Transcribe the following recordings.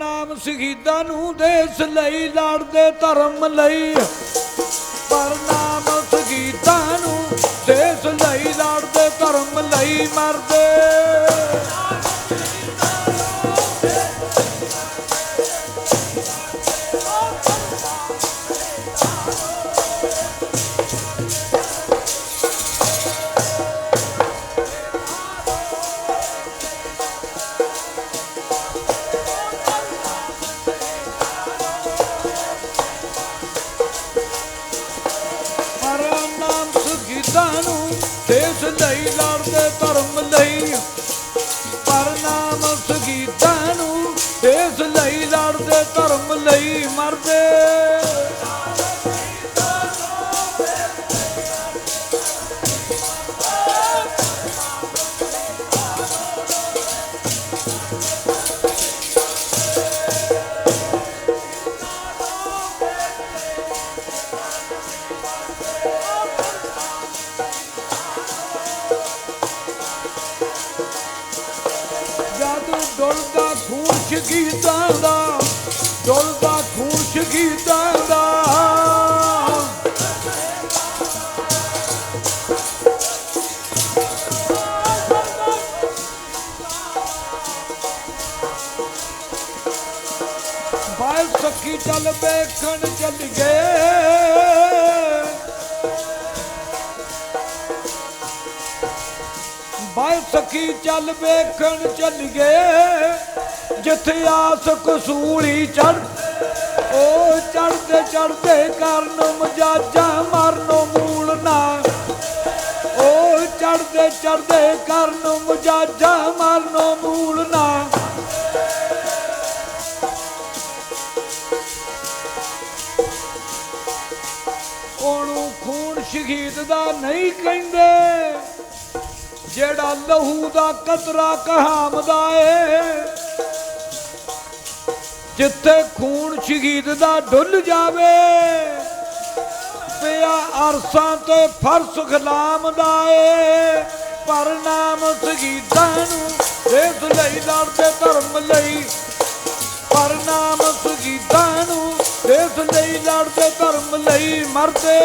ਨਾਮ ਸ਼ਹੀਦਾਂ ਨੂੰ ਦੇਸ ਲਈ ਲੜਦੇ ਧਰਮ ਲਈ। ਪਰ ਨਾਮ ਸ਼ਹੀਦਾਂ ਨੂੰ ਦੇਸ ਲਈ ਲੜਦੇ ਧਰਮ ਲਈ ਮਰਦੇ। ਲਈ ਲੜਦੇ ਧਰਮ ਲਈ ਮਰਦੇ। ਜਦ ਖੂਨ ਸ਼ਹੀਦਾਂ ਦਾ, ਡੁੱਲਦਾ ਖੂਨ ਸ਼ਹੀਦਾਂ ਦਾ। ਬਾਲ ਸਖੀ ਚੱਲ ਵੇਖਣ ਚੱਲ ਗਏ। ਬਾਲ ਸਖੀ ਚੱਲ ਵੇਖਣ ਚੱਲ ਗਏ। ਜਿੱਥੇ ਆਸ ਕਸੂਲੀ ਚੜ ਉਹ ਚੜਦੇ ਚੜਦੇ ਕਰਨ ਮਜਾਜਾ, ਮਰਨੋਂ ਮੂਲ ਨਾ। ਉਹ ਚੜਦੇ ਚੜਦੇ ਕਰਨ ਮਜਾਜਾ, ਮਰਨੋਂ ਮੂਲ ਨਾ। ਉਹਨੂੰ ਖੂਨ ਸ਼ਹੀਦ ਦਾ ਨਹੀਂ ਕਹਿੰਦੇ, ਜਿਹੜਾ ਲਹੂ ਦਾ ਕਤਰਾ ਕਹਾਮਦਾ ਏ। ਜਿੱਥੇ ਖੂਨ ਸ਼ਹੀਦ ਦਾ ਡੁੱਲ ਜਾਵੇ, ਪਿਆ ਅਰਸਾਂ ਤੇ ਫਰਸ਼ ਖਲਾਮ ਦਾ ਏ। ਪਰ ਨਾਮ ਸ਼ਹੀਦਾਂ ਨੂੰ ਦੇਸ ਲਈ ਲੜਦੇ ਧਰਮ ਲਈ। ਪਰ ਨਾਮ ਸ਼ਹੀਦਾਂ ਨੂੰ ਦੇਸ ਲਈ ਲੜਦੇ ਧਰਮ ਲਈ ਮਰਦੇ।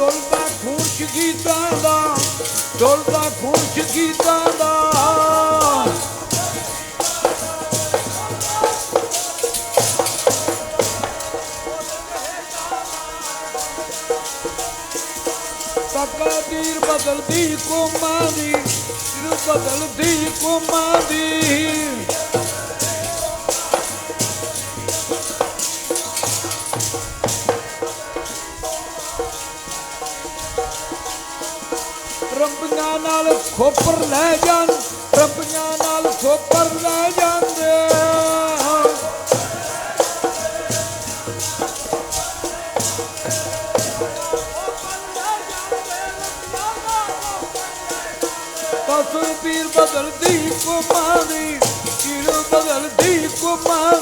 ਡੁੱਲਦਾ ਖੂਨ ਸ਼ਹੀਦਾਂ ਦਾ ਡੁੱਲਦਾ ਖੂਨ ਸ਼ਹੀਦਾਂ ਦਾ। ਤਕਦੀਰ ਬਦਲਦੀ ਕੋਮਾਂ ਦੀ ਸਿਰ ਬਦਲਦੀ ਕੋਮਾਂ ਦੀ। ਰੰਬੀਆਂ ਨਾਲ ਖੋਪਰ ਲੈ ਜਾਣ, ਰੰਬੀਆਂ ਨਾਲ ਖੋਪਰ ਲੈ ਜਾਂਦੇ ਤਸਵੀਰ ਬਦਲਦੀ ਕੁਮਾਂ ਦੀ ਬਦਲਦੀ ਕੁਮਾਂ